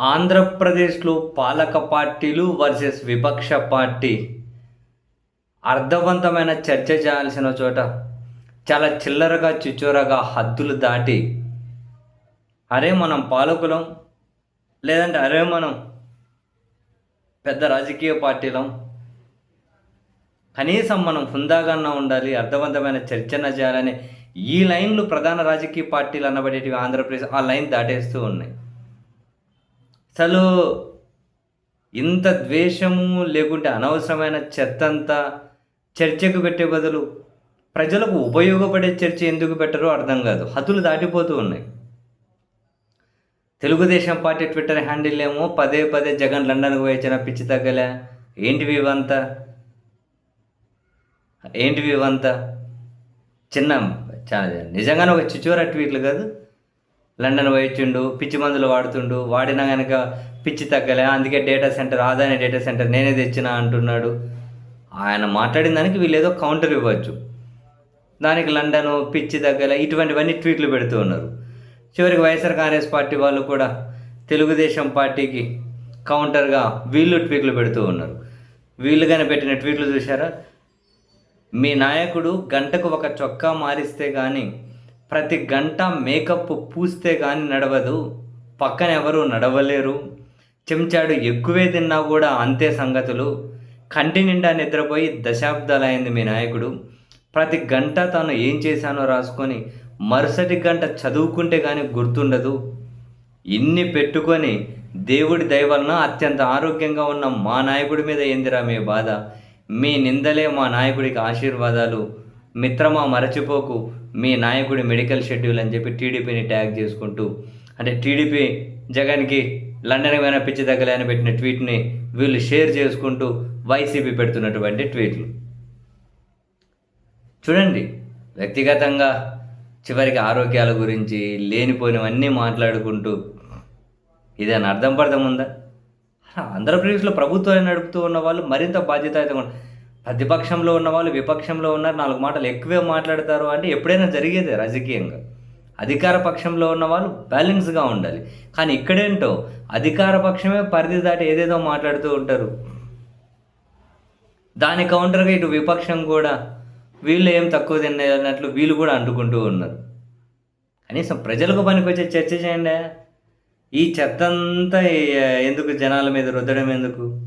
ఆంధ్రప్రదేశ్లో పాలక పార్టీలు వర్సెస్ విపక్ష పార్టీ. అర్థవంతమైన చర్చ చేయాల్సిన చోట చాలా చిల్లరగా చిచ్చోరగా హద్దులు దాటి అరే మనం పాలకులం లేదంటే అరే మనం పెద్ద రాజకీయ పార్టీలం. కనీసం మనం హుందాగానే ఉండాలి అర్థవంతమైన చర్చన చేయాలని ఈ లైన్లు ప్రధాన రాజకీయ పార్టీలు అనబడేటివి ఆంధ్రప్రదేశ్ ఆ లైన్ దాటేస్తూ ఉన్నాయి. అసలు ఇంత ద్వేషము లేకుంటే అనవసరమైన చెత్త అంతా చర్చకు పెట్టే బదులు ప్రజలకు ఉపయోగపడే చర్చ ఎందుకు పెట్టరో అర్థం కాదు. హద్దులు దాటిపోతూ ఉన్నాయి. తెలుగుదేశం పార్టీ ట్విట్టర్ హ్యాండిల్ ఏమో పదే పదే జగన్ లండన్కు పోయించిన పిచ్చి తగ్గలే. ఏంటివి ఇవంతా? ఏంటివి ఇవంతా? చిన్న నిజంగానే ఒక చిచోర ట్వీట్లు కాదు. లండన్ పోయిచ్చిండు పిచ్చి మందులు వాడుతుండు వాడినా కనుక పిచ్చి తగ్గలే అందుకే డేటా సెంటర్ ఆదాయ డేటా సెంటర్ నేనే తెచ్చిన అంటున్నాడు. ఆయన మాట్లాడిన దానికి వీళ్ళు ఏదో కౌంటర్ ఇవ్వచ్చు. దానికి లండన్ పిచ్చి తగ్గలే ఇటువంటివన్నీ ట్వీట్లు పెడుతూ ఉన్నారు. చివరికి వైఎస్ఆర్ కాంగ్రెస్ పార్టీ వాళ్ళు కూడా తెలుగుదేశం పార్టీకి కౌంటర్గా వీళ్ళు ట్వీట్లు పెడుతూ ఉన్నారు. వీళ్ళు కానీ పెట్టిన ట్వీట్లు చూసారా మీ నాయకుడు గంటకు ఒక చొక్కా మారిస్తే కానీ ప్రతి గంట మేకప్ పూస్తే కానీ నడవదు. పక్కన ఎవరు నడవలేరు. చెంచాడు ఎక్కువే తిన్నా కూడా అంతే సంగతులు. కంటి నిండా నిద్రపోయి దశాబ్దాలైంది మీ నాయకుడు. ప్రతి గంట తాను ఏం చేశానో రాసుకొని మరుసటి గంట చదువుకుంటే కానీ గుర్తుండదు. ఇన్ని పెట్టుకొని దేవుడి దయ వలన అత్యంత ఆరోగ్యంగా ఉన్న మా నాయకుడి మీద ఏందిరా మీ బాధ? మీ నిందలే మా నాయకుడికి ఆశీర్వాదాలు. మిత్రమా మరచిపోకు. మీ నాయకుడి మెడికల్ షెడ్యూల్ అని చెప్పి టీడీపీని ట్యాగ్ చేసుకుంటూ అంటే టీడీపీ జగన్కి లండన్ పైన పిచ్చి తగ్గలేని పెట్టిన ట్వీట్ని వీళ్ళు షేర్ చేసుకుంటూ వైసీపీ పెడుతున్నటువంటి ట్వీట్లు. చూడండి వ్యక్తిగతంగా చివరికి ఆరోగ్యాల గురించి లేనిపోయినవన్నీ మాట్లాడుకుంటూ ఇదేనా అర్థం పడతాం ఉందా ఆంధ్రప్రదేశ్లో ప్రభుత్వాన్ని నడుపుతూ ఉన్న వాళ్ళు మరింత బాధ్యత ప్రతిపక్షంలో ఉన్న వాళ్ళు విపక్షంలో ఉన్నారు నాలుగు మాటలు ఎక్కువే మాట్లాడతారు అంటే ఎప్పుడైనా జరిగేదే రాజకీయంగా. అధికార పక్షంలో ఉన్న వాళ్ళు బ్యాలెన్స్గా ఉండాలి. కానీ ఇక్కడేంటో అధికార పక్షమే పరిధి దాటి ఏదేదో మాట్లాడుతూ ఉంటారు. దాని కౌంటర్గా ఇటు విపక్షం కూడా వీళ్ళు ఏం తక్కువ తిన్నట్లు వీళ్ళు కూడా అంటుకుంటూ ఉన్నారు. కనీసం ప్రజలకు పనికొచ్చే చర్చ చేయండి. ఈ చెత్త అంతా ఎందుకు జనాల మీద రుద్దడం ఎందుకు?